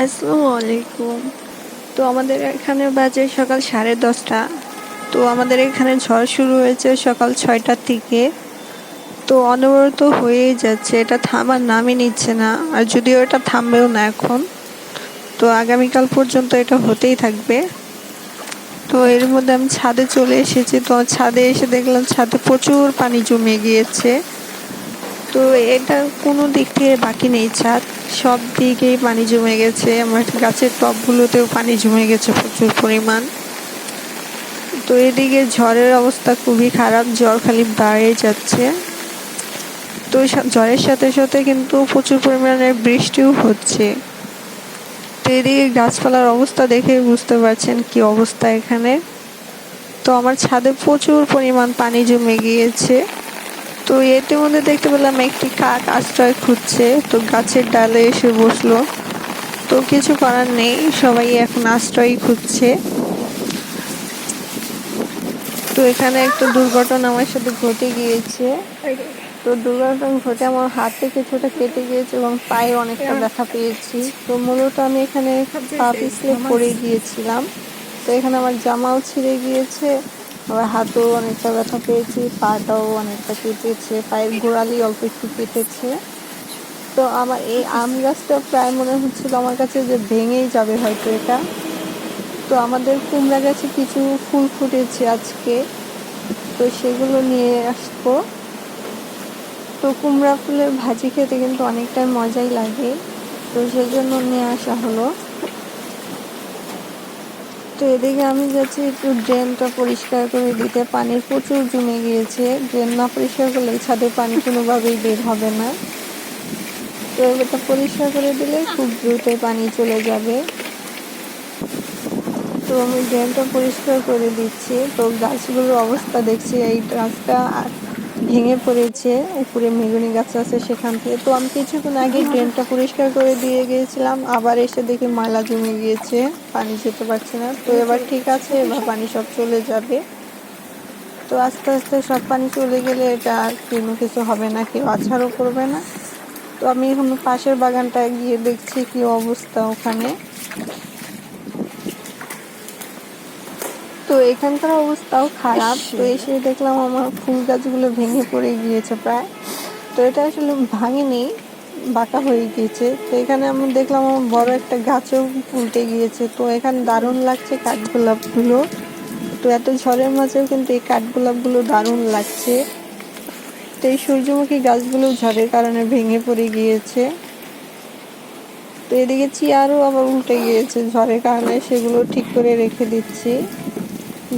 আসসালামু আলাইকুম। তো আমাদের এখানে বাজে সকাল সাড়ে দশটা। তো আমাদের এখানে ঝড় শুরু হয়েছে সকাল ছয়টার থেকে তো অনবরত হয়েই যাচ্ছে। এটা থামার নামই নিচ্ছে না। আর যদিও এটা থামবেও না এখন, তো আগামীকাল পর্যন্ত এটা হতেই থাকবে। তো এর মধ্যে আমি ছাদে চলে এসেছি। তো ছাদে এসে দেখলাম ছাদে প্রচুর পানি জমে গিয়েছে। তো এটা কোনো দিক থেকে বাকি নেই ছাদ। সব দিকেই পানি জমে গেছে। আমার গাছের টবগুলোতেও পানি জমে গেছে প্রচুর পরিমাণ। তো এদিকে ঝড়ের অবস্থা খুবই খারাপ। জ্বর খালি বাড়ে যাচ্ছে। তো ঝড়ের সাথে সাথে কিন্তু প্রচুর পরিমাণে বৃষ্টিও হচ্ছে। তো এদিকে গাছপালার অবস্থা দেখে বুঝতে পারছেন কি অবস্থা এখানে। তো আমার ছাদে প্রচুর পরিমাণ পানি জমে গিয়েছে। তো এটির মধ্যে দেখতে পেলাম একটি কাক আশ্রয় খুঁজছে। তো গাছের ডালে এসে বসল। তো কিছু করার নেই, সবাই এখন আশ্রয় খুঁজছে। তো এখানে একটা দুর্ঘটনা আমার সাথে ঘটে গিয়েছে। তো দুর্ঘটনা ঘটে আমার হাতে কিছুটা কেটে গিয়েছে এবং পায়ে অনেকটা ব্যথা পেয়েছি। তো মূলত আমি এখানে পা পড়ে গিয়েছিলাম। তো এখানে আমার জামাও ছিঁড়ে গিয়েছে। আবার হাতেও অনেকটা ব্যথা পেয়েছি, পাটাও অনেকটা কেটেছে, পায়ের গোড়ালি অল্প একটু কেটেছে। তো আমার এই আম গাছটা প্রায় মনে হচ্ছিল আমার কাছে যে ভেঙেই যাবে হয়তো এটা। তো আমাদের কুমড়া গাছে কিছু ফুল ফুটেছে আজকে। তো সেগুলো নিয়ে আসব। তো কুমড়া ফুলের ভাজি খেতে কিন্তু অনেকটাই মজাই লাগে। তো সেজন্য নিয়ে আসা হলো। তো এদিকে আমি যাচ্ছি একটু ড্রেনটা পরিষ্কার করে দিতে। পানির প্রচুর জমে গিয়েছে। ড্রেন না পরিষ্কার করলে ছাদে পানি কোনোভাবেই বের হবে না। তো এটা পরিষ্কার করে দিলে খুব দ্রুত পানি চলে যাবে। তো আমি ড্রেনটা পরিষ্কার করে দিচ্ছি। তো গাছগুলোর অবস্থা দেখছি, এই গাছটা ভেঙে পড়েছে, উপরে মেগুনি গাছ আছে সেখান থেকে। তো আমি কিছুক্ষণ আগে ড্রেনটা পরিষ্কার করে দিয়ে গিয়েছিলাম, আবার এসে দেখি ময়লা জমে গিয়েছে, পানি যেতে পারছে না। তো এবার ঠিক আছে, এবার পানি সব চলে যাবে। তো আস্তে আস্তে সব পানি চলে গেলে এটা আর কোনো কিছু হবে না, কেউ আছাড়ও করবে না। তো আমি এখন পাশের বাগানটায় গিয়ে দেখছি কি অবস্থা ওখানে। তো এখানকার অবস্থাও খারাপ। তো এসে দেখলাম আমার ফুল গাছগুলো ভেঙে পড়ে গিয়েছে প্রায়। তো এটা আসলে ভাঙেনি বাঁকা হয়ে গিয়েছে। তো এখানে আমি দেখলাম আমার বড় একটা গাছও উল্টে গিয়েছে। তো এখানে দারুণ লাগছে কাঠগোলাপগুলো। তো এত ঝড়ের মাঝেও কিন্তু এই কাঠগোলাপগুলো দারুণ লাগছে। তো এই সূর্যমুখী গাছগুলো ঝড়ের কারণে ভেঙে পড়ে গিয়েছে। তো এদিকে চেয়ারও আবার উল্টে গিয়েছে ঝড়ের কারণে। সেগুলো ঠিক করে রেখে দিচ্ছি।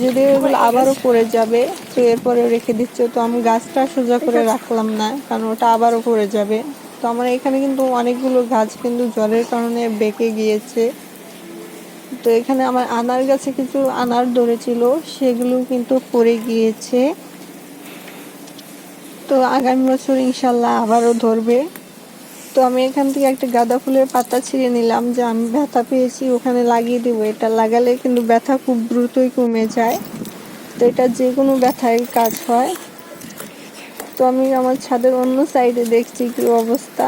যদি ওগুলো আবারও পড়ে যাবে তো এরপরে রেখে দিচ্ছে। তো আমি গাছটা সোজা করে রাখলাম না কারণ ওটা আবারও পড়ে যাবে। তো আমার এখানে কিন্তু অনেকগুলো গাছ কিন্তু জলের কারণে বেঁকে গিয়েছে। তো এখানে আমার আনার গাছে কিছু আনার ধরেছিল সেগুলো কিন্তু পড়ে গিয়েছে। তো আগামী বছর ইনশাল্লাহ আবারও ধরবে। তো আমি এখান থেকে একটা গাঁদা ফুলের পাতা ছিঁড়ে নিলাম যে আমি ব্যথা পেয়েছি, ওখানে লাগিয়ে দেবো। এটা লাগালে কিন্তু ব্যথা খুব দ্রুতই কমে যায়। তো এটা যে কোনো ব্যথায় কাজ হয়। তো আমি আমার ছাদের অন্য সাইডে দেখছি কি অবস্থা।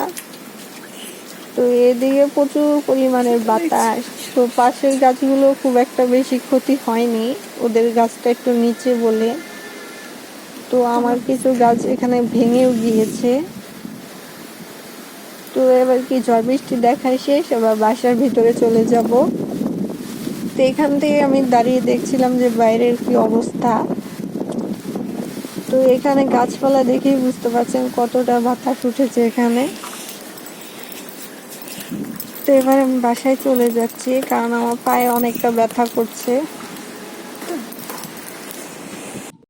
তো এদিকে প্রচুর পরিমাণের বাতাস। তো পাশের গাছগুলো খুব একটা বেশি ক্ষতি হয়নি। ওদের গাছটা একটু নিচে বলে। তো আমার কিছু গাছ এখানে ভেঙেও গিয়েছে। তো এবার কি ঝড় বৃষ্টি দেখায় শেষ? এবার বাসার ভিতরে চলে যাব। তো এখান থেকে আমি দাঁড়িয়ে দেখছিলাম যে বাইরের কি অবস্থা। তো এখানে গাছপালা দেখেই বুঝতে পারছেন কতটা বাতাস উঠেছে এখানে। তো এবার আমি বাসায় চলে যাচ্ছি, কারণ আমার পায়ে অনেকটা ব্যথা করছে।